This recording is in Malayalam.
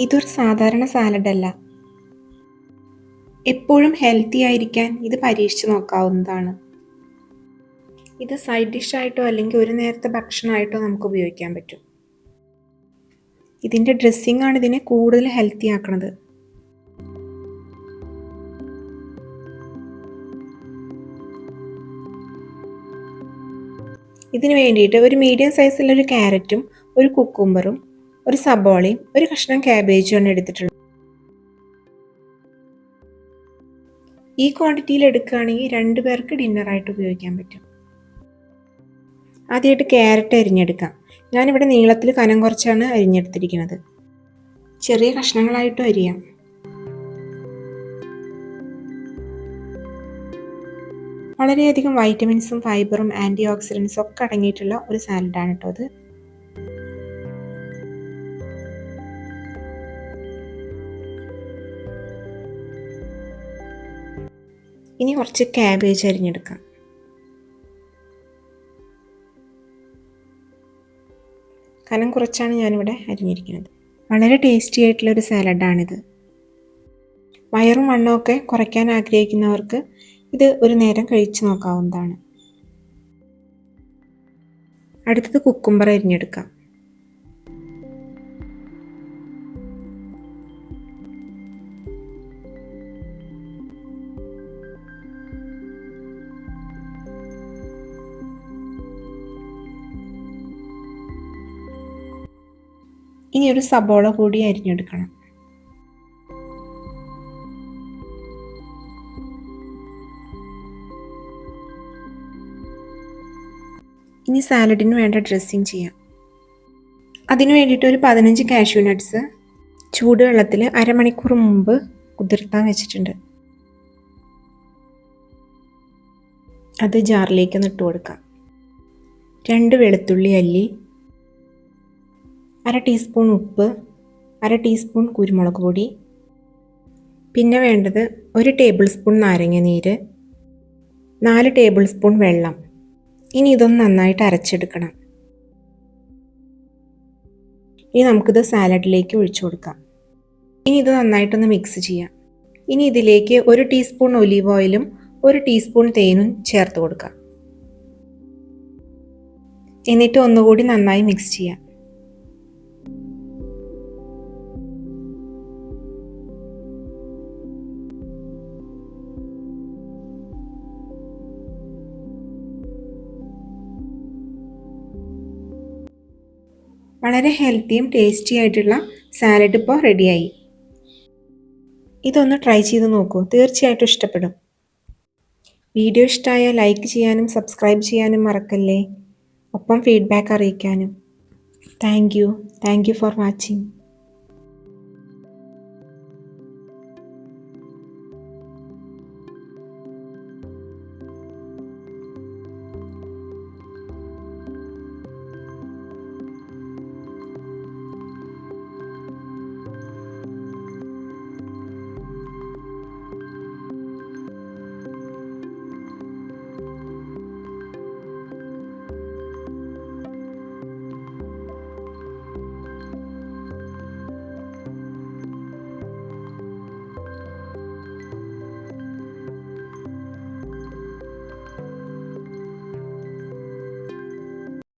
ഇതൊരു സാധാരണ സാലഡല്ല എപ്പോഴും ഹെൽത്തി ആയിരിക്കാൻ ഇത് പരീക്ഷിച്ച് നോക്കാവുന്നതാണ്. ഇത് സൈഡ് ഡിഷായിട്ടോ അല്ലെങ്കിൽ ഒരു നേരത്തെ ഭക്ഷണമായിട്ടോ നമുക്ക് ഉപയോഗിക്കാൻ പറ്റും. ഇതിന്റെ ഡ്രസ്സിംഗ് ആണ് ഇതിനെ കൂടുതൽ ഹെൽത്തി ആക്കുന്നത് ഇതിന് വേണ്ടിയിട്ട് ഒരു മീഡിയം സൈസിലുള്ള ഒരു ക്യാരറ്റും ഒരു കുക്കുംബറും ഒരു സബോളയും ഒരു കഷ്ണം ക്യാബേജുമാണ് എടുത്തിട്ടുള്ളത്. ഈ ക്വാണ്ടിറ്റിയിൽ എടുക്കുകയാണെങ്കിൽ രണ്ട് പേർക്ക് ഡിന്നറായിട്ട് ഉപയോഗിക്കാൻ പറ്റും. ആദ്യമായിട്ട് ക്യാരറ്റ് അരിഞ്ഞെടുക്കാം. ഞാനിവിടെ നീളത്തിൽ കനം കുറച്ചാണ് അരിഞ്ഞെടുത്തിരിക്കുന്നത്. ചെറിയ കഷ്ണങ്ങളായിട്ടും അരിയാം. വളരെയധികം വൈറ്റമിൻസും ഫൈബറും ആന്റി ഓക്സിഡൻസും ഒക്കെ അടങ്ങിയിട്ടുള്ള ഒരു സാലഡാണ് കേട്ടോ അത് ഇനി കുറച്ച് ക്യാബേജ് അരിഞ്ഞെടുക്കാം. കനം കുറച്ചാണ് ഞാനിവിടെ അരിഞ്ഞിരിക്കുന്നത്. വളരെ ടേസ്റ്റി ആയിട്ടുള്ള ഒരു സാലഡാണിത് വയറും വണ്ണമൊക്കെ കുറയ്ക്കാൻ ആഗ്രഹിക്കുന്നവർക്ക് ഇത് ഒരു നേരം കഴിച്ചു നോക്കാവുന്നതാണ്. അടുത്തത് കുക്കുംബർ അരിഞ്ഞെടുക്കാം. ഇനി ഒരു സബോള കൂടി അരിഞ്ഞെടുക്കണം. ഇനി സാലഡിന് വേണ്ട ഡ്രസ്സിങ് ചെയ്യാം. അതിനു വേണ്ടിയിട്ട് ഒരു പതിനഞ്ച് കാഷ്യൂ നട്ട്സ് ചൂടുവെള്ളത്തിൽ അരമണിക്കൂർ മുമ്പ് കുതിർത്താൻ വെച്ചിട്ടുണ്ട്. അത് ജാറിലേക്ക് ഇട്ട് കൊടുക്കാം. രണ്ട് വെളുത്തുള്ളി അല്ലി അര ടീസ്പൂൺ ഉപ്പ് അര ടീസ്പൂൺ കുരുമുളക് പൊടി പിന്നെ വേണ്ടത് ഒരു ടേബിൾ സ്പൂൺ നാരങ്ങ നീര് നാല് ടേബിൾ സ്പൂൺ വെള്ളം. ഇനി ഇതൊന്ന് നന്നായിട്ട് അരച്ചെടുക്കണം. ഇനി നമുക്കിത് സാലഡിലേക്ക് ഒഴിച്ചു കൊടുക്കാം. ഇനി ഇത് നന്നായിട്ടൊന്ന് മിക്സ് ചെയ്യാം. ഇനി ഇതിലേക്ക് ഒരു ടീസ്പൂൺ ഒലീവ് ഓയിലും ഒരു ടീസ്പൂൺ തേനും ചേർത്ത് കൊടുക്കാം. എന്നിട്ട് ഒന്നുകൂടി നന്നായി മിക്സ് ചെയ്യാം. വളരെ ഹെൽത്തിയും ടേസ്റ്റി ആയിട്ടുള്ള സാലഡ് ഇപ്പോൾ റെഡിയായി ഇതൊന്ന് ട്രൈ ചെയ്ത് നോക്കൂ. തീർച്ചയായിട്ടും ഇഷ്ടപ്പെടും. വീഡിയോ ഇഷ്ടമായ ലൈക്ക് ചെയ്യാനും സബ്സ്ക്രൈബ് ചെയ്യാനും മറക്കല്ലേ? ഒപ്പം ഫീഡ്ബാക്ക് അറിയിക്കാനും. Thank you thank you for watching